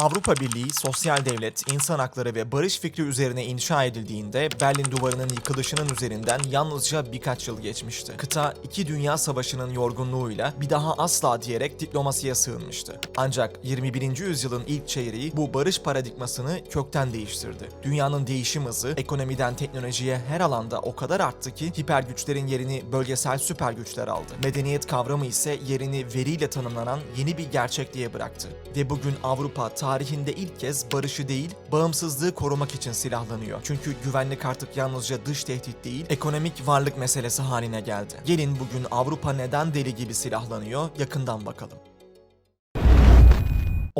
Avrupa Birliği sosyal devlet, insan hakları ve barış fikri üzerine inşa edildiğinde Berlin Duvarı'nın yıkılışının üzerinden yalnızca birkaç yıl geçmişti. Kıta iki dünya savaşının yorgunluğuyla bir daha asla diyerek diplomasiye sığınmıştı. Ancak 21. yüzyılın ilk çeyreği bu barış paradigmasını kökten değiştirdi. Dünyanın değişim hızı ekonomiden teknolojiye her alanda o kadar arttı ki hiper güçlerin yerini bölgesel süper güçler aldı. Medeniyet kavramı ise yerini veriyle tanımlanan yeni bir gerçekliğe bıraktı. Ve bugün Avrupa tarihinde ilk kez barışı değil, bağımsızlığı korumak için silahlanıyor. Çünkü güvenlik artık yalnızca dış tehdit değil, ekonomik varlık meselesi haline geldi. Gelin bugün Avrupa neden deli gibi silahlanıyor yakından bakalım.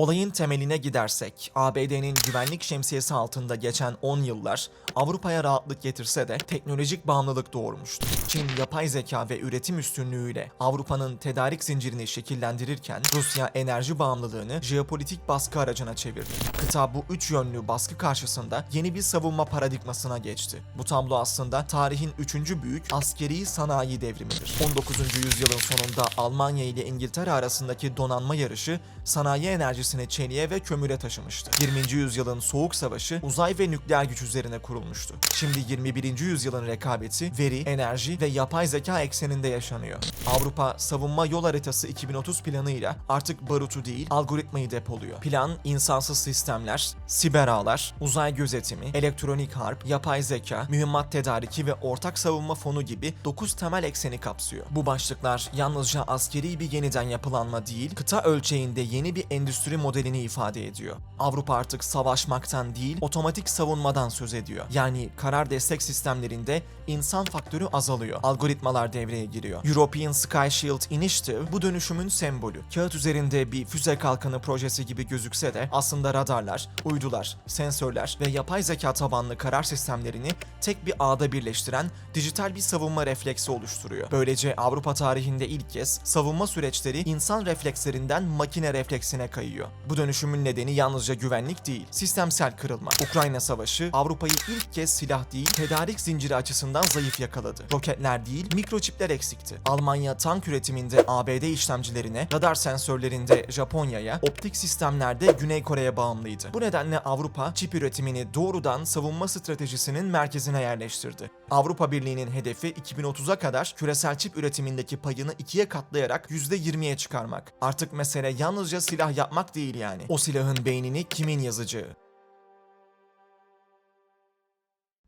Olayın temeline gidersek, ABD'nin güvenlik şemsiyesi altında geçen 10 yıllar Avrupa'ya rahatlık getirse de teknolojik bağımlılık doğurmuştu. Çin yapay zeka ve üretim üstünlüğüyle Avrupa'nın tedarik zincirini şekillendirirken Rusya enerji bağımlılığını jeopolitik baskı aracına çevirdi. Kıta bu üç yönlü baskı karşısında yeni bir savunma paradigmasına geçti. Bu tablo aslında tarihin üçüncü büyük askeri sanayi devrimidir. 19. yüzyılın sonunda Almanya ile İngiltere arasındaki donanma yarışı sanayi enerjisini çeliğe ve kömüre taşımıştı. 20. yüzyılın soğuk savaşı uzay ve nükleer güç üzerine kurulmuştu. Şimdi 21. yüzyılın rekabeti veri, enerji ve yapay zeka ekseninde yaşanıyor. Avrupa savunma yol haritası 2030 planıyla artık barutu değil algoritmayı depoluyor. Plan insansız sistemler, siber ağlar, uzay gözetimi, elektronik harp, yapay zeka, mühimmat tedariki ve ortak savunma fonu gibi 9 temel ekseni kapsıyor. Bu başlıklar yalnızca askeri bir yeniden yapılanma değil, kıta ölçeğinde yeni bir endüstri modelini ifade ediyor. Avrupa artık savaşmaktan değil, otomatik savunmadan söz ediyor. Yani karar destek sistemlerinde insan faktörü azalıyor. Algoritmalar devreye giriyor. European Sky Shield Initiative bu dönüşümün sembolü. Kağıt üzerinde bir füze kalkanı projesi gibi gözükse de aslında radarlar, uydular, sensörler ve yapay zeka tabanlı karar sistemlerini tek bir ağda birleştiren dijital bir savunma refleksi oluşturuyor. Böylece Avrupa tarihinde ilk kez savunma süreçleri insan reflekslerinden makine refleksine kayıyor. Bu dönüşümün nedeni yalnızca güvenlik değil, sistemsel kırılma. Ukrayna Savaşı Avrupa'yı ilk kez silah değil, tedarik zinciri açısından zayıf yakaladı. Roketler değil, mikroçipler eksikti. Almanya tank üretiminde ABD işlemcilerine, radar sensörlerinde Japonya'ya, optik sistemlerde Güney Kore'ye bağımlıydı. Bu nedenle Avrupa çip üretimini doğrudan savunma stratejisinin merkezine yerleştirdi. Avrupa Birliği'nin hedefi 2030'a kadar küresel çip üretimindeki payını ikiye katlayarak %20'ye çıkarmak. Artık mesele yalnızca silah yapmak değil yani. O silahın beynini kimin yazacağı.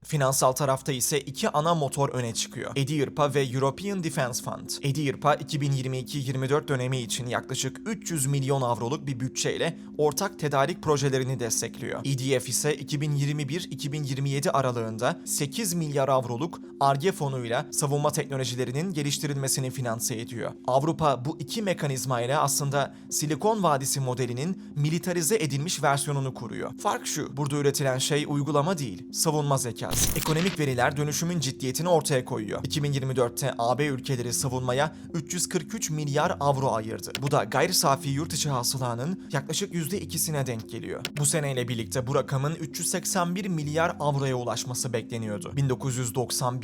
Finansal tarafta ise iki ana motor öne çıkıyor. EDIRPA ve European Defense Fund. EDIRPA 2022-24 dönemi için yaklaşık 300 milyon avroluk bir bütçeyle ortak tedarik projelerini destekliyor. EDF ise 2021-2027 aralığında 8 milyar avroluk ARGE fonuyla savunma teknolojilerinin geliştirilmesini finanse ediyor. Avrupa bu iki mekanizma ile aslında Silikon Vadisi modelinin militarize edilmiş versiyonunu kuruyor. Fark şu, burada üretilen şey uygulama değil, savunma zekası. Ekonomik veriler dönüşümün ciddiyetini ortaya koyuyor. 2024'te AB ülkeleri savunmaya 343 milyar avro ayırdı. Bu da gayri safi yurt içi hasılanın yaklaşık %2'sine denk geliyor. Bu seneyle birlikte bu rakamın 381 milyar avroya ulaşması bekleniyordu.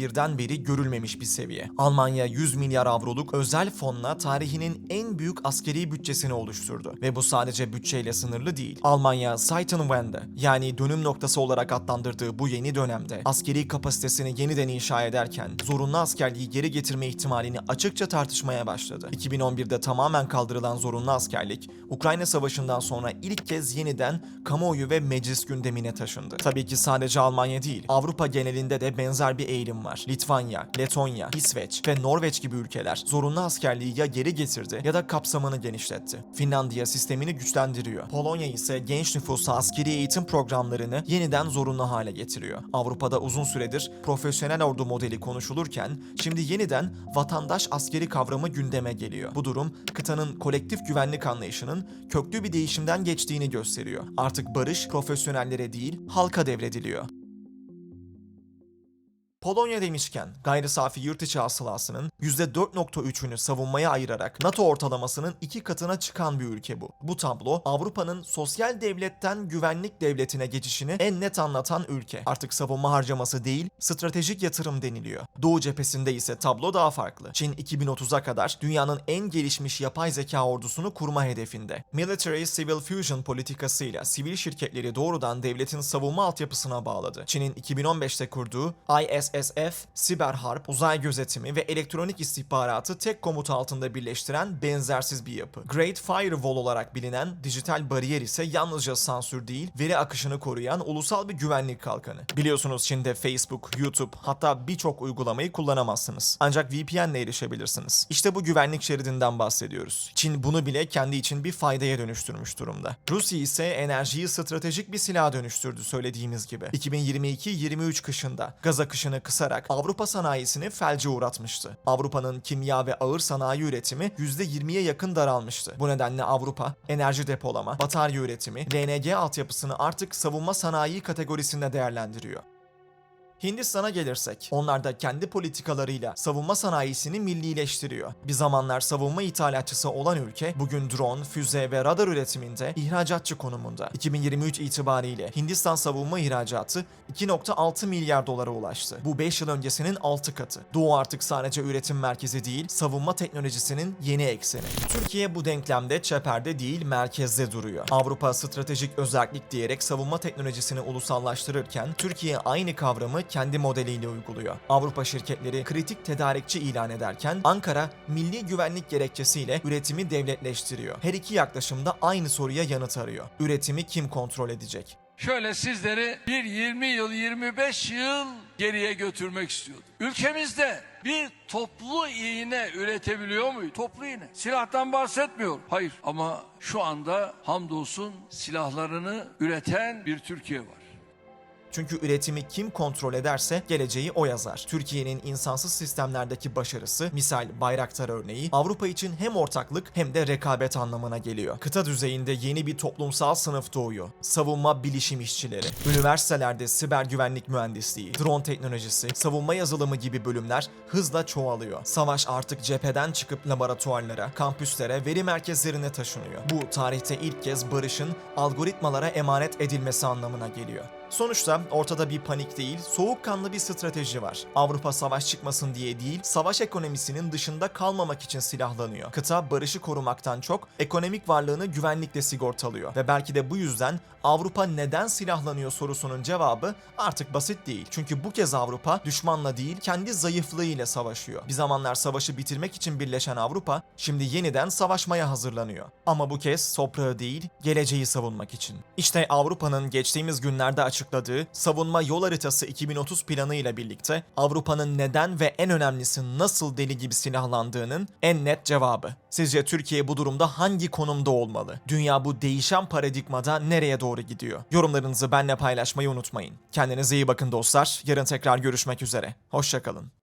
1991'den beri görülmemiş bir seviye. Almanya 100 milyar avroluk özel fonla tarihinin en büyük askeri bütçesini oluşturdu. Ve bu sadece bütçeyle sınırlı değil. Almanya Zeitenwende yani dönüm noktası olarak adlandırdığı bu yeni dönemde askeri kapasitesini yeniden inşa ederken zorunlu askerliği geri getirme ihtimalini açıkça tartışmaya başladı. 2011'de tamamen kaldırılan zorunlu askerlik, Ukrayna Savaşı'ndan sonra ilk kez yeniden kamuoyu ve meclis gündemine taşındı. Tabii ki sadece Almanya değil, Avrupa genelinde de benzer bir eğilim var. Litvanya, Letonya, İsveç ve Norveç gibi ülkeler zorunlu askerliği ya geri getirdi ya da kapsamını genişletti. Finlandiya sistemini güçlendiriyor. Polonya ise genç nüfusa askeri eğitim programlarını yeniden zorunlu hale getiriyor. Avrupa'da uzun süredir profesyonel ordu modeli konuşulurken şimdi yeniden vatandaş askeri kavramı gündeme geliyor. Bu durum kıtanın kolektif güvenlik anlayışının köklü bir değişimden geçtiğini gösteriyor. Artık barış profesyonellere değil halka devrediliyor. Polonya demişken gayri safi yurt içi hasılasının %4.3'ünü savunmaya ayırarak NATO ortalamasının iki katına çıkan bir ülke bu. Bu tablo Avrupa'nın sosyal devletten güvenlik devletine geçişini en net anlatan ülke. Artık savunma harcaması değil, stratejik yatırım deniliyor. Doğu cephesinde ise tablo daha farklı. Çin 2030'a kadar dünyanın en gelişmiş yapay zeka ordusunu kurma hedefinde. Military Civil Fusion politikasıyla sivil şirketleri doğrudan devletin savunma altyapısına bağladı. Çin'in 2015'te kurduğu ISSF, siber harp, uzay gözetimi ve elektronik istihbaratı tek komut altında birleştiren benzersiz bir yapı. Great Firewall olarak bilinen dijital bariyer ise yalnızca sansür değil, veri akışını koruyan ulusal bir güvenlik kalkanı. Biliyorsunuz Çin'de Facebook, YouTube hatta birçok uygulamayı kullanamazsınız. Ancak VPN ile erişebilirsiniz. İşte bu güvenlik şeridinden bahsediyoruz. Çin bunu bile kendi için bir faydaya dönüştürmüş durumda. Rusya ise enerjiyi stratejik bir silaha dönüştürdü söylediğimiz gibi. 2022-23 kışında gaz akışını kısarak Avrupa sanayisini felce uğratmıştı. Avrupa'nın kimya ve ağır sanayi üretimi %20'ye yakın daralmıştı. Bu nedenle Avrupa enerji depolama, batarya üretimi, LNG altyapısını artık savunma sanayi kategorisinde değerlendiriyor. Hindistan'a gelirsek, onlar da kendi politikalarıyla savunma sanayisini millileştiriyor. Bir zamanlar savunma ithalatçısı olan ülke, bugün drone, füze ve radar üretiminde ihracatçı konumunda. 2023 itibariyle Hindistan savunma ihracatı 2.6 milyar dolara ulaştı. Bu 5 yıl öncesinin 6 katı. Doğu artık sadece üretim merkezi değil, savunma teknolojisinin yeni ekseni. Türkiye bu denklemde çeperde değil, merkezde duruyor. Avrupa stratejik özellik diyerek savunma teknolojisini ulusallaştırırken, Türkiye aynı kavramı kendi modeliyle uyguluyor. Avrupa şirketleri kritik tedarikçi ilan ederken Ankara milli güvenlik gerekçesiyle üretimi devletleştiriyor. Her iki yaklaşımda aynı soruya yanıt arıyor. Üretimi kim kontrol edecek? Şöyle sizleri bir 20 yıl 25 yıl geriye götürmek istiyordum. Ülkemizde bir toplu iğne üretebiliyor muyuz? Toplu iğne. Silahtan bahsetmiyorum. Hayır ama şu anda hamdolsun silahlarını üreten bir Türkiye var. Çünkü üretimi kim kontrol ederse geleceği o yazar. Türkiye'nin insansız sistemlerdeki başarısı, misal Bayraktar örneği, Avrupa için hem ortaklık hem de rekabet anlamına geliyor. Kıta düzeyinde yeni bir toplumsal sınıf doğuyor. Savunma bilişim işçileri, üniversitelerde siber güvenlik mühendisliği, drone teknolojisi, savunma yazılımı gibi bölümler hızla çoğalıyor. Savaş artık cepheden çıkıp laboratuvarlara, kampüslere, veri merkezlerine taşınıyor. Bu tarihte ilk kez barışın algoritmalara emanet edilmesi anlamına geliyor. Sonuçta ortada bir panik değil, soğukkanlı bir strateji var. Avrupa savaş çıkmasın diye değil, savaş ekonomisinin dışında kalmamak için silahlanıyor. Kıta barışı korumaktan çok ekonomik varlığını güvenlikle sigortalıyor. Ve belki de bu yüzden Avrupa neden silahlanıyor sorusunun cevabı artık basit değil. Çünkü bu kez Avrupa düşmanla değil, kendi zayıflığıyla savaşıyor. Bir zamanlar savaşı bitirmek için birleşen Avrupa şimdi yeniden savaşmaya hazırlanıyor. Ama bu kez toprağı değil, geleceği savunmak için. İşte Avrupa'nın geçtiğimiz günlerde açıkladığı savunma yol haritası 2030 planı ile birlikte Avrupa'nın neden ve en önemlisi nasıl deli gibi silahlandığının en net cevabı. Sizce Türkiye bu durumda hangi konumda olmalı? Dünya bu değişen paradigmada nereye doğru gidiyor? Yorumlarınızı benimle paylaşmayı unutmayın. Kendinize iyi bakın dostlar. Yarın tekrar görüşmek üzere. Hoşçakalın.